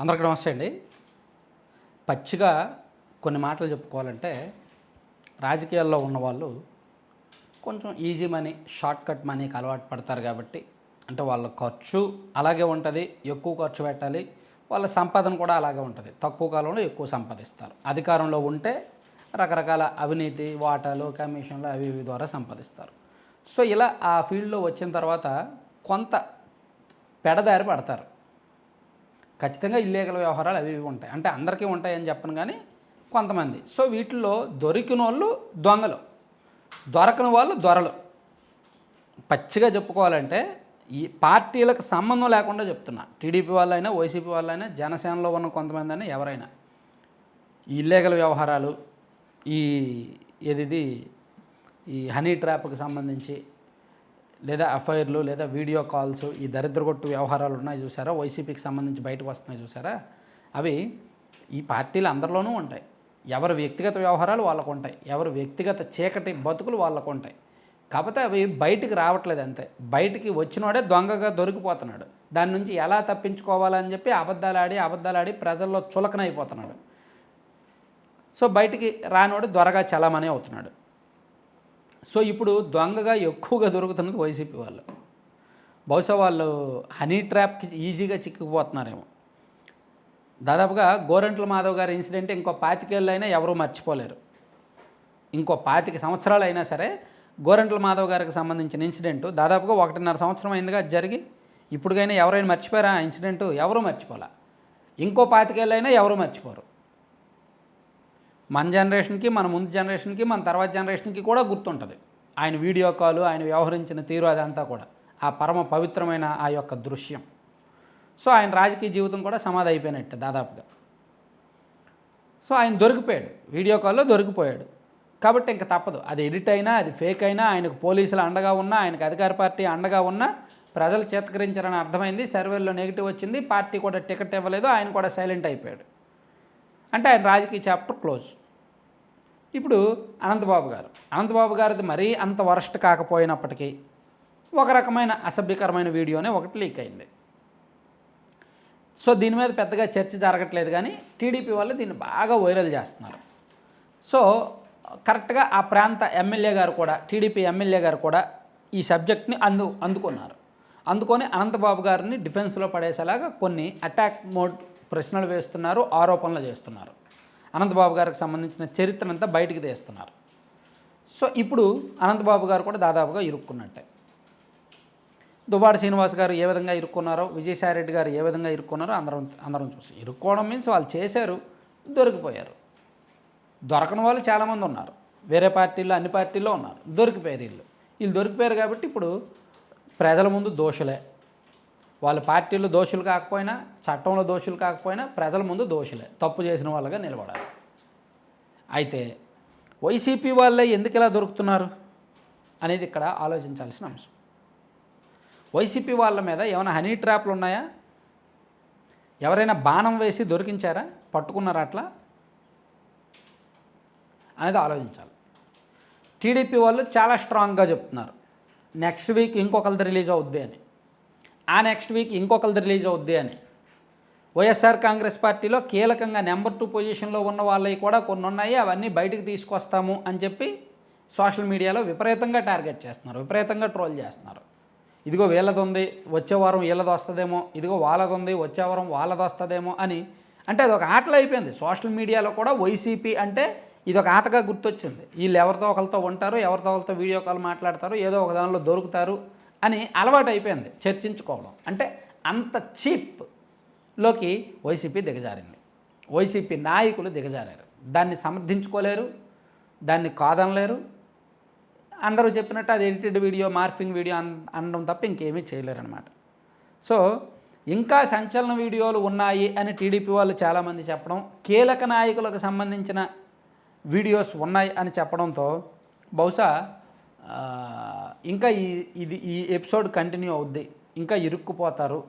అందరికీ నమస్తే అండి. పచ్చిగా కొన్ని మాటలు చెప్పుకోవాలంటే రాజకీయాల్లో ఉన్నవాళ్ళు కొంచెం ఈజీ మనీ షార్ట్ కట్ మనీకి అలవాటు పడతారు కాబట్టి అంటే వాళ్ళ ఖర్చు అలాగే ఉంటుంది ఎక్కువ ఖర్చు పెట్టాలి వాళ్ళ సంపాదన కూడా అలాగే ఉంటుంది. తక్కువ కాలంలో ఎక్కువ సంపాదిస్తారు. అధికారంలో ఉంటే రకరకాల అవినీతి వాటాలు కమిషన్లు అవి ఇవి ద్వారా సంపాదిస్తారు. సో ఇలా ఆ ఫీల్డ్లో వచ్చిన తర్వాత కొంత పెడదారి పడతారు. ఖచ్చితంగా ఇల్లీగల్ వ్యవహారాలు అవి ఇవి ఉంటాయి. అంటే అందరికీ ఉంటాయని చెప్పను కానీ కొంతమంది. సో వీటిల్లో దొరికిన వాళ్ళు దొంగలు. దొరకని వాళ్ళు దొరలు. పచ్చిగా చెప్పుకోవాలంటే ఈ పార్టీలకు సంబంధం లేకుండా చెప్తున్నా. టీడీపీ వాళ్ళైనా వైసీపీ వాళ్ళైనా జనసేనలో ఉన్న కొంతమంది అయినా ఎవరైనా. ఈ ఇల్లీగల్ వ్యవహారాలు ఈ ఏది ఈ హనీ ట్రాప్కి సంబంధించి లేదా ఎఫ్ఐఆర్లు లేదా వీడియో కాల్స్ ఈ దరిద్రగొట్టు వ్యవహారాలు ఉన్నాయి చూసారా? వైసీపీకి సంబంధించి బయటకు వస్తున్నాయి చూసారా? అవి ఈ పార్టీలు అందరిలోనూ ఉంటాయి. ఎవరి వ్యక్తిగత వ్యవహారాలు వాళ్ళకు ఉంటాయి. ఎవరి వ్యక్తిగత చీకటి బతుకులు వాళ్ళకు ఉంటాయి. కాకపోతే అవి బయటికి రావట్లేదు అంతే. బయటికి వచ్చినోడే దొంగగా దొరికిపోతున్నాడు. దాని నుంచి ఎలా తప్పించుకోవాలని చెప్పి అబద్ధాలు ఆడి అబద్ధాలు ఆడి ప్రజల్లో చులకనైపోతున్నాడు. సో బయటికి రానోడు త్వరగా చలామణి అవుతున్నాడు. సో ఇప్పుడు దొంగగా ఎక్కువగా దొరుకుతున్నది వైసీపీ వాళ్ళు. బహుశా వాళ్ళు హనీ ట్రాప్కి ఈజీగా చిక్కుకుపోతున్నారేమో. దాదాపుగా గోరంట్ల మాధవ్ గారి ఇన్సిడెంట్ ఇంకో పాతికేళ్ళు అయినా ఎవరూ మర్చిపోలేరు. ఇంకో పాతిక సంవత్సరాలు అయినా సరే గోరంట్ల మాధవ్ గారికి సంబంధించిన ఇన్సిడెంట్ దాదాపుగా ఒకటిన్నర సంవత్సరం అయిందిగా జరిగి ఇప్పుడుకైనా ఎవరైనా మర్చిపోయారా ఆ ఇన్సిడెంట్? ఎవరూ మర్చిపోలే. ఇంకో పాతికేళ్ళైనా అయినా ఎవరూ మర్చిపోరు. మన జనరేషన్కి మన ముందు జనరేషన్కి మన తర్వాత జనరేషన్కి కూడా గుర్తుంటుంది. ఆయన వీడియో కాల్ ఆయన వ్యవహరించిన తీరు అదంతా కూడా. ఆ పరమ పవిత్రమైన ఆ యొక్క దృశ్యం. సో ఆయన రాజకీయ జీవితం కూడా సమాధి అయిపోయినట్టు దాదాపుగా. సో ఆయన దొరికిపోయాడు. వీడియో కాల్లో దొరికిపోయాడు. కాబట్టి ఇంకా తప్పదు. అది ఎడిట్ అయినా అది ఫేక్ అయినా ఆయనకు పోలీసులు అండగా ఉన్నా ఆయనకు అధికార పార్టీ అండగా ఉన్నా ప్రజలు చేతకరించారని అర్థమైంది సర్వేల్లో నెగిటివ్ వచ్చింది పార్టీ కూడా టికెట్ ఇవ్వలేదు ఆయన కూడా సైలెంట్ అయిపోయాడు. అంటే ఆయన రాజకీయ చాప్టర్ క్లోజ్. ఇప్పుడు అనంతబాబు గారు. అనంతబాబు గారిది మరీ అంత వరస్ట్ కాకపోయినప్పటికీ ఒక రకమైన అసభ్యకరమైన వీడియోనే ఒకటి లీక్ అయింది. సో దీని మీద పెద్దగా చర్చ జరగట్లేదు కానీ టీడీపీ వాళ్ళు దీన్ని బాగా వైరల్ చేస్తున్నారు. సో కరెక్ట్గా ఆ ప్రాంత ఎమ్మెల్యే గారు కూడా టీడీపీ ఎమ్మెల్యే గారు కూడా ఈ సబ్జెక్ట్ని అందు అందుకున్నారు. అందుకొని అనంతబాబు గారిని డిఫెన్స్లో పడేసేలాగా కొన్ని అటాక్ మోడ్ ప్రశ్నలు వేస్తున్నారు ఆరోపణలు చేస్తున్నారు. అనంతబాబు గారికి సంబంధించిన చరిత్రనంతా బయటికి తీస్తున్నారు. సో ఇప్పుడు అనంతబాబు గారు కూడా దాదాపుగా ఇరుక్కున్నట్టే. దువ్వాడ శ్రీనివాస్ గారు ఏ విధంగా ఇరుక్కున్నారో విజయసాయిరెడ్డి గారు ఏ విధంగా ఇరుక్కున్నారో అందరం అందరం చూసి. ఇరుక్కోవడం మీన్స్ వాళ్ళు చేశారు దొరికిపోయారు. దొరకని వాళ్ళు చాలామంది ఉన్నారు. వేరే పార్టీల్లో అన్ని పార్టీల్లో ఉన్నారు. దొరికిపోయారు వీళ్ళు. వీళ్ళు దొరికిపోయారు కాబట్టి ఇప్పుడు ప్రజల ముందు దోషులే. వాళ్ళ పార్టీలో దోషులు కాకపోయినా చట్టంలో దోషులు కాకపోయినా ప్రజల ముందు దోషులే. తప్పు చేసిన వాళ్ళగా నిలబడాలి. అయితే వైసీపీ వాళ్ళే ఎందుకు ఇలా దొరుకుతున్నారు అనేది ఇక్కడ ఆలోచించాల్సిన అంశం. వైసీపీ వాళ్ళ మీద ఏమైనా హనీ ట్రాప్లు ఉన్నాయా? ఎవరైనా బాణం వేసి దొరికించారా? పట్టుకున్నారా అట్లా? అనేది ఆలోచించాలి. టీడీపీ వాళ్ళు చాలా స్ట్రాంగ్గా చెప్తున్నారు. నెక్స్ట్ వీక్ ఇంకొకరిది రిలీజ్ అవుద్ది అని. ఆ నెక్స్ట్ వీక్ ఇంకొకరిది రిలీజ్ అవుద్ది అని. వైఎస్ఆర్ కాంగ్రెస్ పార్టీలో కీలకంగా నెంబర్ టూ పొజిషన్లో ఉన్న వాళ్ళవి కూడా కొన్ని ఉన్నాయి అవన్నీ బయటకు తీసుకొస్తాము అని చెప్పి సోషల్ మీడియాలో విపరీతంగా టార్గెట్ చేస్తున్నారు విపరీతంగా ట్రోల్ చేస్తున్నారు. ఇదిగో వీళ్ళది ఉంది వచ్చే వారం వీళ్ళది వస్తుందేమో ఇదిగో వాళ్ళది ఉంది వచ్చే వారం వాళ్ళది వస్తుందేమో అని. అంటే అది ఒక ఆటలు అయిపోయింది సోషల్ మీడియాలో కూడా వైసీపీ అంటే ఇది ఒక ఆటగా గుర్తొచ్చింది. వీళ్ళు ఎవరితో ఒకరితో ఉంటారు ఎవరితో ఒకరితో వీడియో కాల్ మాట్లాడతారు ఏదో ఒక దానిలో దొరుకుతారు అని అలవాటు అయిపోయింది చర్చించుకోవడం. అంటే అంత చీప్లోకి వైసీపీ దిగజారింది. వైసీపీ నాయకులు దిగజారారు. దాన్ని సమర్థించుకోలేరు దాన్ని కాదనలేరు. అందరూ చెప్పినట్టు అది ఎడిటెడ్ వీడియో మార్ఫింగ్ వీడియో అన్ అనడం తప్ప ఇంకేమీ చేయలేరు అనమాట సో ఇంకా సంచలన వీడియోలు ఉన్నాయి అని టీడీపీ వాళ్ళు చాలామంది చెప్పడం కీలక నాయకులకు సంబంధించిన వీడియోస్ ఉన్నాయి అని చెప్పడంతో బహుశా ఇంకా ఈ ఇది ఈ ఎపిసోడ్ కంటిన్యూ అవుద్ది. ఇంకా ఇరుక్కుపోతారు.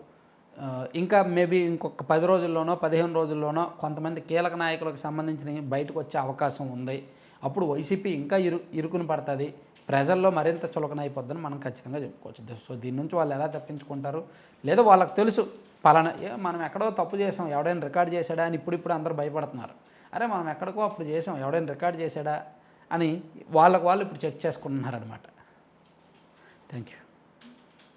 ఇంకా మేబీ ఇంకొక పది రోజుల్లోనో పదిహేను రోజుల్లోనో కొంతమంది కీలక నాయకులకు సంబంధించిన బయటకు వచ్చే అవకాశం ఉంది. అప్పుడు వైసీపీ ఇంకా ఇరు ఇరుకుని పడుతుంది. ప్రజల్లో మరింత చులకన అయిపోద్దని మనం ఖచ్చితంగా చెప్పుకోవచ్చు. సో దీని నుంచి వాళ్ళు ఎలా తప్పించుకుంటారు? లేదా వాళ్ళకి తెలుసు పలానా మనం ఎక్కడో తప్పు చేసాం ఎవడైనా రికార్డ్ చేశాడా అని ఇప్పుడు ఇప్పుడు అందరూ భయపడుతున్నారు. అరే మనం ఎక్కడికో అప్పుడు చేసాం ఎవడైనా రికార్డ్ చేశాడా? అని వాళ్ళకు వాళ్ళు ఇప్పుడు చెక్ చేసుకుంటున్నారు అనమాట థ్యాంక్ యూ